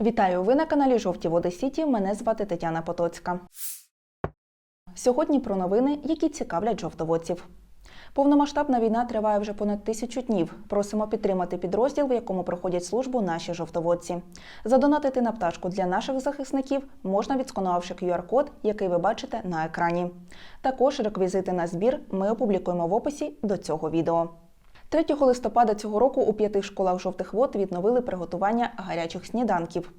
Вітаю! Ви на каналі Жовті Води Сіті. Мене звати Тетяна Потоцька. Сьогодні про новини, які цікавлять жовтоводців. Повномасштабна війна триває вже понад тисячу днів. Просимо підтримати підрозділ, в якому проходять службу наші жовтоводці. Задонатити на пташку для наших захисників можна відсканувавши QR-код, який ви бачите на екрані. Також реквізити на збір ми опублікуємо в описі до цього відео. 3 листопада цього року у п'яти школах жовтих вод відновили приготування гарячих сніданків.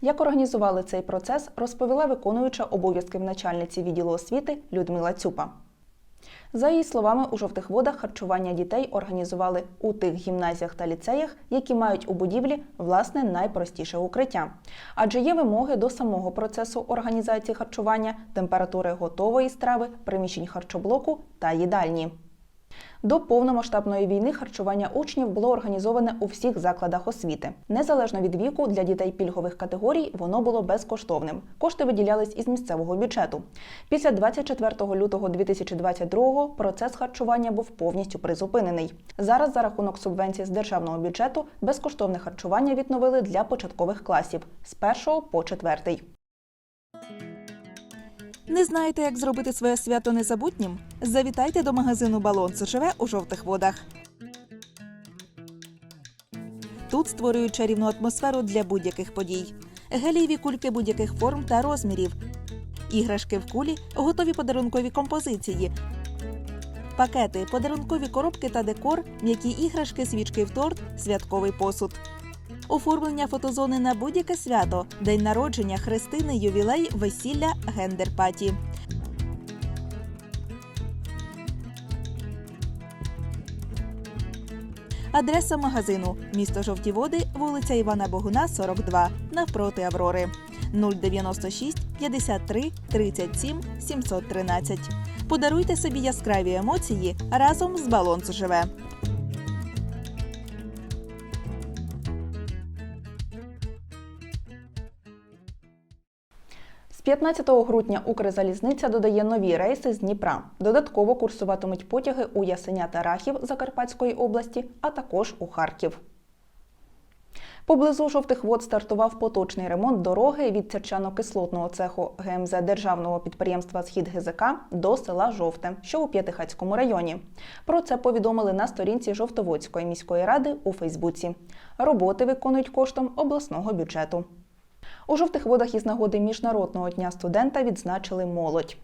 Як організували цей процес, розповіла виконуюча обов'язків начальниці відділу освіти Людмила Цюпа. За її словами, у жовтих водах харчування дітей організували у тих гімназіях та ліцеях, які мають у будівлі власне найпростіше укриття. Адже є вимоги до самого процесу організації харчування, температури готової страви, приміщень харчоблоку та їдальні. До повномасштабної війни харчування учнів було організоване у всіх закладах освіти. Незалежно від віку, для дітей пільгових категорій воно було безкоштовним. Кошти виділялись із місцевого бюджету. Після 24 лютого 2022 процес харчування був повністю призупинений. Зараз за рахунок субвенцій з державного бюджету безкоштовне харчування відновили для початкових класів з 1 по 4. Не знаєте, як зробити своє свято незабутнім? Завітайте до магазину Балон живе у жовтих водах. Тут створюють чарівну атмосферу для будь-яких подій. Гелієві кульки будь-яких форм та розмірів, іграшки в кулі, готові подарункові композиції, пакети, подарункові коробки та декор, м'які іграшки, свічки в торт, святковий посуд. Оформлення фотозони на будь-яке свято, день народження, хрестини, ювілей, весілля, гендер-паті. Адреса магазину місто Жовті Води, вулиця Івана Богуна, 42, навпроти Аврори. 096 53 37 713. Подаруйте собі яскраві емоції разом з Балонс живе. З 15 грудня Укрзалізниця додає нові рейси з Дніпра. Додатково курсуватимуть потяги у Ясеня та Рахів Закарпатської області, а також у Харків. Поблизу жовтих вод стартував поточний ремонт дороги від сірчано-кислотного цеху ГМЗ державного підприємства Схід ГЗК до села Жовте, що у П'ятихацькому районі. Про це повідомили на сторінці Жовтоводської міської ради у Фейсбуці. Роботи виконують коштом обласного бюджету. У жовтих водах із нагоди Міжнародного дня студента відзначили молодь.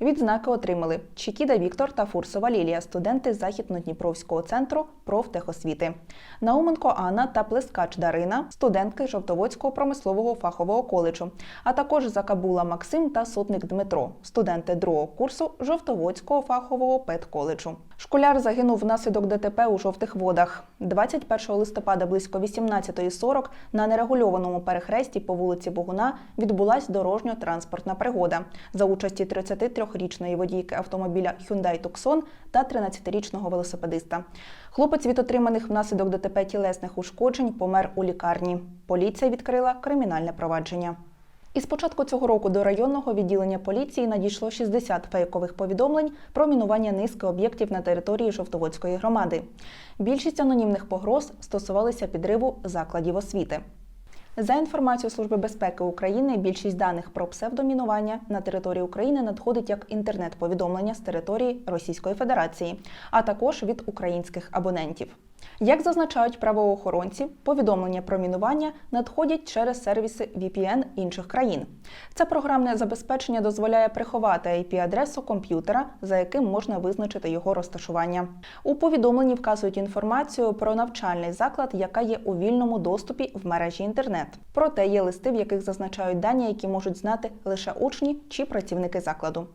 Відзнаки отримали Чікіда Віктор та Фурсова Лілія, студенти Західнодніпровського центру профтехосвіти, Науменко Анна та Плескач Дарина, студентки Жовтоводського промислового фахового коледжу, а також Закабула Максим та Сотник Дмитро, студенти другого курсу Жовтоводського фахового педколеджу. Школяр загинув внаслідок ДТП у жовтих водах. 21 листопада близько 18.40 на нерегульованому перехресті по вулиці Богуна відбулась дорожньо-транспортна пригода за участі 33-річної водійки автомобіля Hyundai Tucson та 13-річного велосипедиста. Хлопець від отриманих внаслідок ДТП тілесних ушкоджень помер у лікарні. Поліція відкрила кримінальне провадження. Із початку цього року до районного відділення поліції надійшло 60 фейкових повідомлень про мінування низки об'єктів на території Жовтоводської громади. Більшість анонімних погроз стосувалися підриву закладів освіти. За інформацією Служби безпеки України, більшість даних про псевдомінування на території України надходить як інтернет-повідомлення з території Російської Федерації, а також від українських абонентів. Як зазначають правоохоронці, повідомлення про мінування надходять через сервіси VPN інших країн. Це програмне забезпечення дозволяє приховати IP-адресу комп'ютера, за яким можна визначити його розташування. У повідомленні вказують інформацію про навчальний заклад, яка є у вільному доступі в мережі інтернет. Проте є листи, в яких зазначають дані, які можуть знати лише учні чи працівники закладу.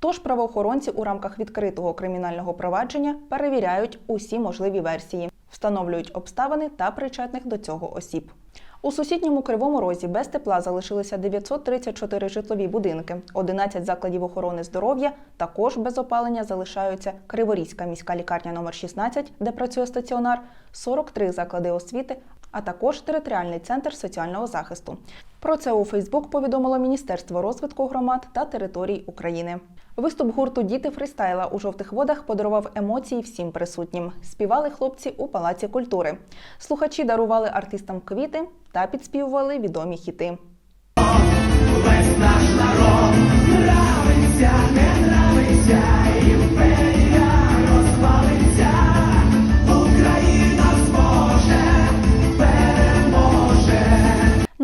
Тож правоохоронці у рамках відкритого кримінального провадження перевіряють усі можливі версії, встановлюють обставини та причетних до цього осіб. У сусідньому кривому розі без тепла залишилися 934 житлові будинки, 11 закладів охорони здоров'я. Також без опалення залишаються Криворізька міська лікарня номер 16, де працює стаціонар, 43 заклади освіти, а також територіальний центр соціального захисту. Про це у Фейсбук повідомило Міністерство розвитку громад та територій України. Виступ гурту Діти фристайла у жовтих водах подарував емоції всім присутнім. Співали хлопці у палаці культури. Слухачі дарували артистам квіти та підспівували відомі хіти.